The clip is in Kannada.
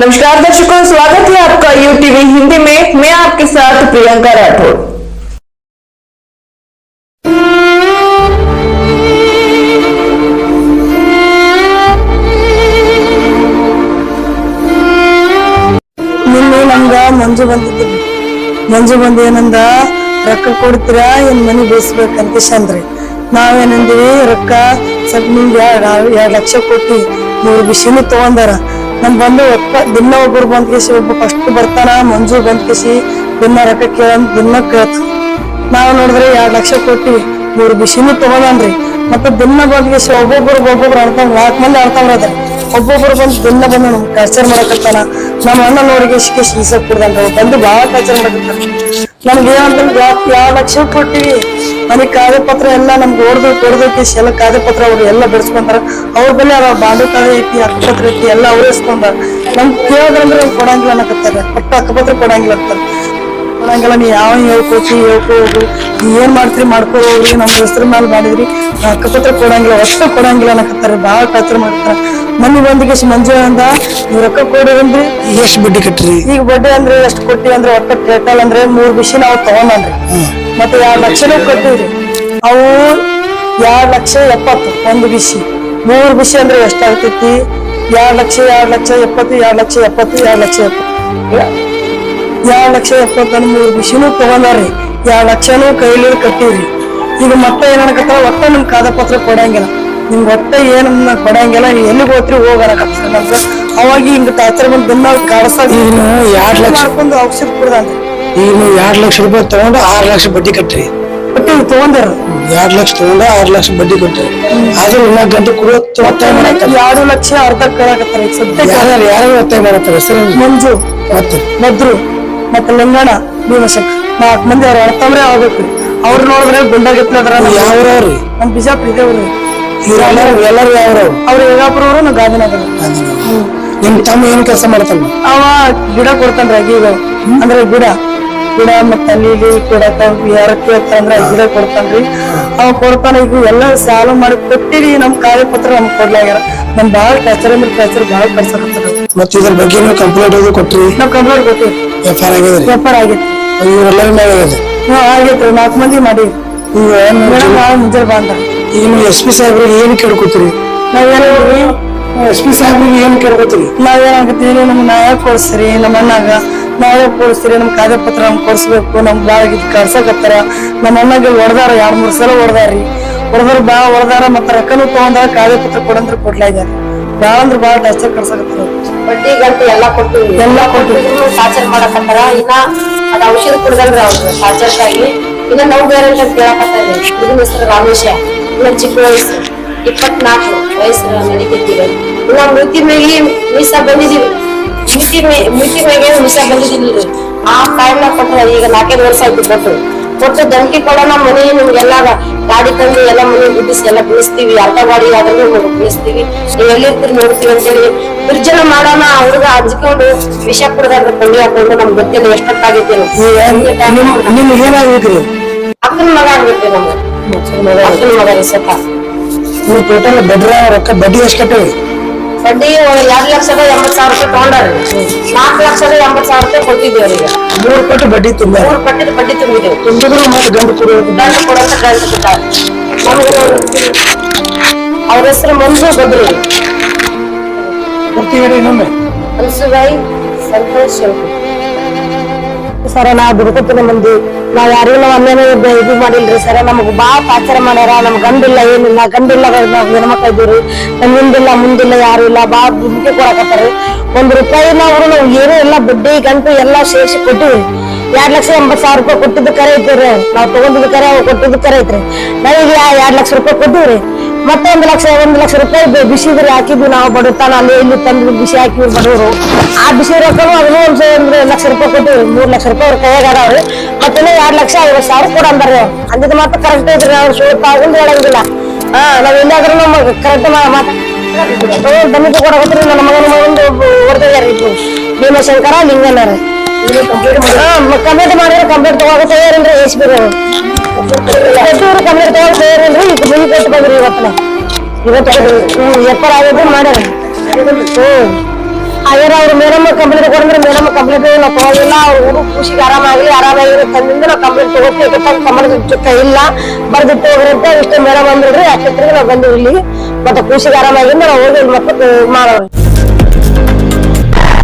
नमस्कार दर्शकों स्वागत है आपका यू टीवी हिंदी में मैं आपके साथ प्रियंका राठौर ನಿನ್ನೆ ನಮ್ಗ ಮಂಜು ಬಂದಿದ್ರಿ ಮಂಜು ಬಂದ್ ಏನಂದ ರೊಕ್ಕ ಕೊಡ್ತೀರಾ ಏನ್ ಮನಿ ಬೇಯಿಸ್ಬೇಕಂತ ಅಂದ್ರಿ ನಾವೇನಂದಿವಿ ರೊಕ್ಕ ಸ್ವಲ್ಪ ನಿಮ್ಗೆ ಎರಡ್ ಎರಡ್ ಲಕ್ಷ ಕೊಟ್ಟಿ ಮೂರು ಬಿಸಿನು ತಗೊಂಡಾರ ನಮ್ ಬಂದು ಒಪ್ಪ, ದಿನ ಒಬ್ಬರು ಬಂದ್ ಕೇಸಿ ಒಬ್ಬ ಫಸ್ಟ್ ಬರ್ತಾನ, ಮಂಜು ಬಂದ್ ಕೇಸಿ, ದಿನ ರೊಕ್ಕ ಕೇಳಂತ ದಿನ ಕೇಳ್ತ. ನಾವ್ ನೋಡಿದ್ರೆ ಎರಡ್ ಲಕ್ಷ ಕೊಟ್ಟಿ ಮೂರು ಬಿಸಿನೂ ತಗೊಂಡನ್ರಿ ಮತ್ತೆ ದಿನ ಬಂದ್ ಕೇಸಿ ಒಬ್ಬೊಬ್ರು ಒಬ್ಬೊಬ್ರು ಅರ್ಥ ನಾಲ್ಕು ಮಂದಿ ಆಡ್ತಾವ್ರ ಅದ. ಒಬ್ಬೊಬ್ರು ಬಂದು ದಿನ ಬಂದು ನಮ್ ಕಲ್ಚರ್ ಮಾಡಕತ್ತಾನ. ನಮ್ಮ ಅಣ್ಣ ನೋಡಿ ಕೇಸಿ ಈಸಕ್ ಕುಡ್ದನ್ರಿ. ಬಂದು ಬಾಳ ಕಲ್ಚರ್ ಮಾಡಕತ್ತಾನ. ನಮ್ಗೆ ಏನಂತಂದ್ರೆ, ಯಾವ ಲಕ್ಷ ಕೊಟ್ಟಿವಿ ಮನೆ ಕಾಗದ ಪತ್ರ ಎಲ್ಲ ನಮ್ಗೆ ಹೊಡೆದು ಕೊಡ್ದೈತಿ ಎಲ್ಲ ಕಾಗದ ಪತ್ರ ಅವ್ರು ಎಲ್ಲ ಬೆಳೆಸ್ಕೊಂತಾರ ಅವ್ರ ಬಲ್ಲಿ ಅವ್ರ ಬಾಂಧವ ಕಾಗದ ಐತಿ ಅಕ್ಕಪತ್ರ ಐತಿ ಎಲ್ಲ ಅವ್ರು ಇಸ್ಕೊಂಡಾರ ನಮ್ಗೆ ಕೇಳಿದ್ರಂದ್ರೆ ಕೊಡಂಗಿಲ್ಲ ಅನ್ನಕತ್ತಾರ. ಒಟ್ಟು ಅಕ್ಕಪತ್ರ ಕೊಡಂಗಿಲ್ಲ ಅಂತಾರೆ. ಕೊಡಂಗಿಲ್ಲ ನೀ ಯಾವ ಹೇಳ್ಕೋತಿ ಹೇಳ್ಕೊ ಹೋಗು ನೀ ಏನ್ ಮಾಡ್ತೀರಿ ಮಾಡ್ಕೊ ಹೋಗ್ರಿ ನಮ್ಮ ಹೆಸರು ಮೇಲೆ ಮಾಡಿದ್ರಿ. ಅಕ್ಕಪತ್ರ ಕೊಡಂಗಿಲ್ಲ ಒಟ್ಟು ಕೊಡಂಗಿಲ್ಲ ಅನ್ನಕತ್ತಾರ. ಭಾಳ ಕಾತ್ರ ಮಾಡ್ತಾರ. ಮನೆ ಬಂದಿಗೆ ಮಂಜು ಅಂದ ನೀವ್ ರೊಕ್ಕ ಕೊಡಿರಂದ್ರಿ ಎಷ್ಟು ಬಡ್ಡಿ ಕಟ್ಟ್ರಿ? ಈಗ ಬಡ್ಡಿ ಅಂದ್ರೆ ಎಷ್ಟು ಕೊಟ್ಟಿ ಅಂದ್ರೆ ಒಟ್ಟ ಟೋಟಲ್ ಅಂದ್ರೆ ಮೂರ್ ಬಿಸಿ ನಾವು ತಗೊಂಡ್ರಿ ಮತ್ತೆ ಯಾವ ಲಕ್ಷನೂ ಕಟ್ಟಿದ್ರಿ ಅವು ಎರಡು ಲಕ್ಷ ಎಪ್ಪತ್ತು? ಒಂದು ಬಿಸಿ. ಮೂರು ಬಿಸಿ ಅಂದ್ರೆ ಎಷ್ಟಾಗ್ತೈತಿ? ಎರಡು ಲಕ್ಷ ಎರಡು ಲಕ್ಷ ಎಪ್ಪತ್ತು? ಎರಡು ಲಕ್ಷ ಎಪ್ಪತ್ತು? ಎರಡು ಲಕ್ಷ ಎಪ್ಪತ್ತು? ಎರಡು ಲಕ್ಷ ಎಪ್ಪತ್ತೊಂದು ಮೂರು ಬಿಸಿನೂ ತಗೊಂಡಾರಿ ಎರಡು ಲಕ್ಷನೂ ಕೈಲಿ ಕಟ್ಟಿವ್ರಿ. ಈಗ ಮತ್ತೆ ಏನಕತ್ತಾರ ಒಟ್ಟ ನಿಮ್ ಕಾದ ಪತ್ರ ಕೊಡಂಗಿಲ್ಲ. ನಿಮ್ಗೆ ಒಟ್ಟ ಏನನ್ನ ಕೊಡಂಗಿಲ್ಲ. ನೀವು ಎಲ್ಲಿಗೆ ಹೋಗ್ರಿ ಹೋಗಣಕತ್ತಾರ ನಮ್ಗ. ಅವಾಗ ಹಿಂಗ ಟಾರ್ಚರ್ ಬಂದ್ ಬಂದ ಕಾಡಸಾಗ ಎರಡ್ ಲಕ್ಷ? ಔಷಧ ಕುಡ್ದಾನ್ರಿ. ಈಗ ನೀವು ಎರಡು ಲಕ್ಷ ರೂಪಾಯಿ ತಗೊಂಡು ಆರು ಲಕ್ಷ ಬಡ್ಡಿ ಕಟ್ಟ್ರಿ ಬಟ್ಟೆ ತಗೊಂಡಾರ? ಎರಡು ಲಕ್ಷ ತಗೊಂಡು ಆರು ಲಕ್ಷ ಬಡ್ಡಿ ಕಟ್ರಿ. ಆದ್ರೆ ಇನ್ನ ಗಂಟೆ ಕೊಡೋ ಎರಡು ಲಕ್ಷ ಅರ್ಧ ಕೇಳಾಕತ್ತಾರ. ಸದ್ಯಕ್ಕೆ ಯಾರ್ಯಾರು ಯಾರು ಒತ್ತಾಯ ಮಾಡತ್ತಾರ ಸರ್ ಮಂಜು ಮತ್ತೆ? ಮದ್ರು ಮತ್ತೆ ಲಂಗಣ ಭೀಮಶಂಕರ್ ನಾಲ್ಕು ಮಂದಿ ಅವ್ರ ಅರ್ಥಮ್ರೆ ಆಗ್ಬೇಕು. ಅವ್ರು ನೋಡಿದ್ರೆ ಗುಂಡಾಗಿತ್ಲ ಅದ್ರ ಯಾವ್ರವ್ರಿ ನಮ್ಮ ಬಿಜಾಪುರ ಇದೇವ್ರಿ ಇವ್ರೆಲ್ಲರೂ ಎಲ್ಲರೂ ಯಾವ್ರವ್ರು ಅವ್ರು? ಯೋಗಾಪುರವ್ರು ನಾವು ಗಾಂಧಿನಗರ. ನಿಮ್ ತಮ್ಮ ಏನ್ ಕೆಲಸ ಮಾಡ್ತಾನೆ? ಅವ ಗಿಡ ಕೊಡ್ತಾನ್ರಿ ಈಗ ಅಂದ್ರೆ ಗಿಡ. ಗಿಡ ಮತ್ತ ಅಲ್ಲಿ ಗಿಡ ಯಾರಕ್ಕೆ ಯಾರ ಕೇಳ್ತಾಂದ್ರ ಗಿಡ ಕೊಡ್ತಾನ್ರಿ. ಅವ ಕೊಡ್ತಾನ ಇದು ಎಲ್ಲ ಸಾಲ ಮಾಡಿ ಕೊಟ್ಟಿರಿ ನಮ್ ಕಾಗದ ಪತ್ರ ನಮ್ಗೆ ಕೊಡ್ಲಾಗ್ಯಾರ. ನಮ್ ಬಾಳ ಕಚರ ಅಂದ್ರೆ ಕಚರ ಬಾಳ ಕಳ್ಸಕತ್ತಾರ ಮತ್ತೆ ಇದ್ರ ಬಗ್ಗೆ ನೀವು ಕಂಪ್ಲೇಂಟ್ ಅದು ಕೊಟ್ರಿ? ನಾವ್ ಕಂಪ್ಲೇಂಟ್ ಕೊಟ್ಟಿವಿ ಎಫ್ ಆರ್ ಆಗಿದ್ರಿ? ಪೇಪರ್ ಆಗಿತ್ತು. ಇವ್ರೆಲ್ಲರ ಮೇಲೆ ಆಗಿದೆ ಹ್ಮ್ ಆಗೈತ್ರಿ ನಾಲ್ಕು ಮಂದಿ ಮಾಡಿ ಈಗ ಮೇಡಮ್ ನಾಳೆ ಮುಂಜಾನೆ ಬಂದ. ಈಗ ನೀವು ಎಸ್ ಪಿ ಸಾಹೇಬ್ರಿಗೆ ಏನ್ ಕೇಳ್ಕೊತೀರಿ? ನಾವೇನಿದ್ರಿ ಎಸ್ ಪಿ ಸಾಹೇಬ್ರಿಗೆ ಏನ್ ಕೇಳ್ಕೊತೀರಿ? ನಾವೇನಾಗತ್ತೀವಿ ನಮ್ಗೆ ನ್ಯಾಯ ಕೊಡಿಸ್ರಿ ನಮ್ಮ ಅಣ್ಣಾಗ ನ್ಯಾಯ ಕೊಡಿಸ್ತೀರಿ ನಮ್ ಕಾಗದ ಪತ್ರ ನಮ್ಗೆ ಕೊಡಿಸ್ಬೇಕು ನಮ್ ಬಾಳ ಕಳ್ಸಕತ್ತಾರ. ನಮ್ಮ ಅಣ್ಣಗೆ ಹೊಡೆದಾರ ಎರಡ್ ಮೂರ್ ಸಲ ಹೊಡೆದಾರಿ. ಹೊಡೆದಾರ ಬಾಳ ಹೊಡೆದಾರ ಮತ್ತ ರೊಕ್ಕನು ತಗೊಂಡಾರ ಕಾಗದ ಪತ್ರ ಕೊಡಂದ್ರ ಕೊಡ್ಲಾ ಇದಾರೆ ಬಾಳ ಅಂದ್ರ ಬಾಳ ಟಾರ್ಚರ್ ಕಳ್ಸಕತ್ತಾರ. ಬಡ್ಡಿ ಗಂಟೆ ಎಲ್ಲ ಕೊಟ್ಟಿವಿ ಎಲ್ಲಾ ಕೊಟ್ಟಿವಿ. ಟಾರ್ಚರ್ ಮಾಡಕತ್ತಾರ. ಇನ್ನ ಅದ ಔಷಧ ಕುಡ್ದಲ್ರಿ ಅವ್ರು ಟಾರ್ಚರ್ಗಾಗಿ ಇನ್ನ ನಾವು ಬೇರೆ ಅಂತ ಕೇಳಕತ್ತಾರಿ. ಹುಡುಗನ ಹೆಸರು ರಾಮೇಶ. ಇನ್ನ ಚಿಕ್ಕ ವಯಸ್ಸು ಇಪ್ಪತ್ನಾಲ್ಕು ವಯಸ್ಸು ನಡೀತಿದ್ದೀವಿ ಇನ್ನ ಮೃತಿ ಮೇಲೆ ಮೀಸ ಬಂದಿದೀವಿ. ಮಿತಿ ಮಿತಿ ಮೇಗೆ ವಿಷ ಬಂದಿದ್ದಿಲ್ರಿ ಆ ಟೈಮ್ನ ಕೊಟ್ಟರೆ ಈಗ ನಾಲ್ಕೈದು ವರ್ಷ ಆಯ್ತು ಕೊಟ್ಟು. ಕೊಟ್ಟು ಧಮಕಿ ಕೊಡೋಣ ಮನೆ ನಿಮ್ಗೆಲ್ಲ ಗಾಡಿ ತಂದು ಎಲ್ಲ ಮನೆ ಗುಡಿಸಿ ಎಲ್ಲ ಬೀಳಿಸ್ತೀವಿ ಅರ್ಧ ಗಾಡಿ ಆದ್ರೂ ಬಿಡಿಸ್ತೀವಿ ನೀವು ಎಲ್ಲಿರ್ತೀರಿ ನೋಡ್ತೀವಿ ಅಂತೇಳಿ. ದುರ್ಜನ ಮಾಡೋಣ ಅವ್ರಿಗ ಹಂಚ್ಕೊಂಡು ವಿಷ ಕುಡ್ದಾರ ಕೊಂಡಿ ಹಾಕೊಂಡು ನಮ್ಗೆ ಗೊತ್ತಿಲ್ಲ ಎಷ್ಟೊತ್ತಾಗೈತಿ ಅಕ್ಕನ ಮಗ ಆಗ್ಬಿಟ್ರಿ ನಮ್ಗೆ ಅಕ್ಕನ ಮಗ? ಸತ ನೀವು ಟೋಟಲ್ ಬಡ್ರ ರೊಕ್ಕ ಬಡ್ಡಿ ಎಷ್ಟು ಕಟ್ಟೇವಿ ಬಡ್ಡಿ ಎರಡ್ ಲಕ್ಷದ ಎಂಬತ್ ಸಾವಿರ ರೂಪಾಯಿ ತಗೊಂಡಾರ್ರಿ ನಾಲ್ಕು ಲಕ್ಷದ ಎಂಬತ್ ಸಾವಿರ ರೂಪಾಯಿ ಕೊಟ್ಟಿದ್ದೇವೆ ಅವರಿಗೆ. ಮೂರು ಪಟ್ಟು ಬಡ್ಡಿ ತುಂಬ ಮೂರು ಪಟ್ಟಿದ ಬಡ್ಡಿ ತುಂಬಿದ್ದೇವೆ ತುಂಬಿದ್ರು ಮತ್ತೆ ಗಂಡು ಕೊಡೋದು ದಂಡ ಕೊಡಂತ ಕಳ್ಸಿಬಿಟ್ಟಾರೆ ನಮ್ಗೆ ಅವ್ರ ಹೆಸರು ಮಂಜು ಬದ್ರಿ ಬರ್ತೀವಿ ಇನ್ನೊಮ್ಮೆ. ಅನ್ಸುಬಾಯಿ ಸಂತೋಷ್ ಶಂಕರ್ ಸರ ನಾವು ದುಡ್ಕೊತೀನಿ ಮಂದಿ. ನಾವ್ ಯಾರಿಗೂ ನಾವ್ ಇದು- ಮಾಡಿಲ್ರಿ ಸರ. ನಮಗ್ ಬಾ ಟಾರ್ಚರ್ ಮಾಡ್ಯಾರ. ನಮ್ ಗಂಡಿಲ್ಲ ಏನಿಲ್ಲ. ಗಂಡಿಲ್ಲ ನಾವ್ ಹೆಣ್ಮಕ್ಳು ಇದ್ದೀವ್ರಿ. ನಮ್ ಹಿಂದಿಲ್ಲ ಮುಂದಿಲ್ಲ ಯಾರು ಇಲ್ಲ. ಬಾ ದುಡ್ಡು ಕೊಡಕತ್ತಾರ. ಒಂದ್ ರೂಪಾಯಿ ನಾವು ನಾವು ಏನೂ ಇಲ್ಲ. ಬಡ್ಡಿ, ಗಂಟು ಎಲ್ಲಾ ಸೇರಿಸಿ ಕೊಟ್ಟಿವಿ. ಎರಡ್ ಲಕ್ಷ ಎಂಬತ್ ಸಾವಿರ ರೂಪಾಯಿ ಕೊಟ್ಟಿದ್ದು ಕರೆ ಐತ್ರಿ ನಾವ್ ತಗೊಂಡಿದ್ದು ಕರೆ ಕೊಟ್ಟಿದ್ದು ಕರೆ ಐತ್ರಿ. ನಾವೀಗ ಎರಡ್ ಲಕ್ಷ ರೂಪಾಯಿ ಕೊಟ್ಟಿವ್ರಿ. ಮತ್ತೆ ಒಂದ್ ಲಕ್ಷ ಒಂದ್ ಲಕ್ಷ ರೂಪಾಯಿ ಬಿ- ಬಿಸಿದ್ರಿ ಹಾಕಿದ್ವಿ ನಾವು ಬಡತನ, ಅಲ್ಲಿ ಇಲ್ಲಿ ತಂದು ಬಿಸಿ ಹಾಕಿವ್ರಿ ಬಡವರು. ಆ ಬಿಸಿ ರೊಕ್ಕನು ಅದನ್ನು ಒಂದ್ ಸ- ಒಂದ್ ಲಕ್ಷ ರೂಪಾಯಿ ಕೊಟ್ಟಿವಿ ಮೂರ್ ಲಕ್ಷ ರೂಪಾಯಿ ಅವ್ರ ಕೈಯಾಗ ಅದಾವ್ರಿ ಮತ್ತೆ ಇನ್ನೂ ಎರಡ್ ಲಕ್ಷ ಐವತ್ ಸಾವಿರ ಕೊಡ ಅಂದಾರ್ರಿ ಅವ್ರು ಅಂದಿದ್ ಮಾತ್ರ ಕರೆಕ್ಟ್ ಐತ್ರಿ ಅವ್ರು ಸುಳ್ಳು ತಾಗುಂದ್ ಹೇಳಂಗಿಲ್ಲ. ಹಾ, ನಾವ್ ಎಲ್ಲಾದ್ರೂ ನಮಗ್ ಕರೆಕ್ಟ್ ಮಾತ ದಮಿತ ಕೊಡಕತ್ರಿ ನನ್ನ ಮಗನ ಮಗಂದು ಹೊಡೆದಾರ ಇಬ್ರು ಭೀಮಶಂಕರ ಲಿಂಗಣ್ಣರ ಕಂಪ್ಲೀಟ್ ಮಾಡಿದ್ರೆ ಕಂಪ್ಲೀಟ್ ತಗೋಕ ತಯಾರಿಲ್ರಿ ಎಸ್ ಬಿ ಇವತ್ತು. ಮಾಡ್ಯಾರ. ಹ್ಮ್. ಅವ್ರು ಮೇಡಮ್ ಕಂಪ್ಲೇಂಟ್ ಕೊಡಂದ್ರೆ ಮೇಡಮ್ ಕಂಪ್ಲೇಂಟ್ ನಾವು ತಗೊಳ್ಳಿಲ್ಲ. ಅವ್ರ ಹುಡುಗ ಖುಷಿಗೆ ಆರಾಮಾಗಲಿ, ಆರಾಮಾಗಿರೋ ತಂದಿಂದ ನಾವು ಕಂಪ್ಲೇಂಟ್ ತಗೋತೀವಿ ಕಂಪ್ಲೇಂಟ್ ಜೊತೆ ಇಲ್ಲ. ಬರ್ದಿಟ್ಟು ಹೋಗ್ರಿ ಅಂತ ಇಷ್ಟೇ ಮೇಡಮ್ ಅಂದ್ರಿ ಅಷ್ಟೊತ್ತಿಗೆ ನಾವು ಬಂದಿವಿ ಇಲ್ಲಿ, ಮತ್ತೆ ಖುಷಿಗೆ ಆರಾಮಾಗಿಂದ ನಾವು ಹೋಗಿ ಮತ್ತೆ ಮಾಡೋರು.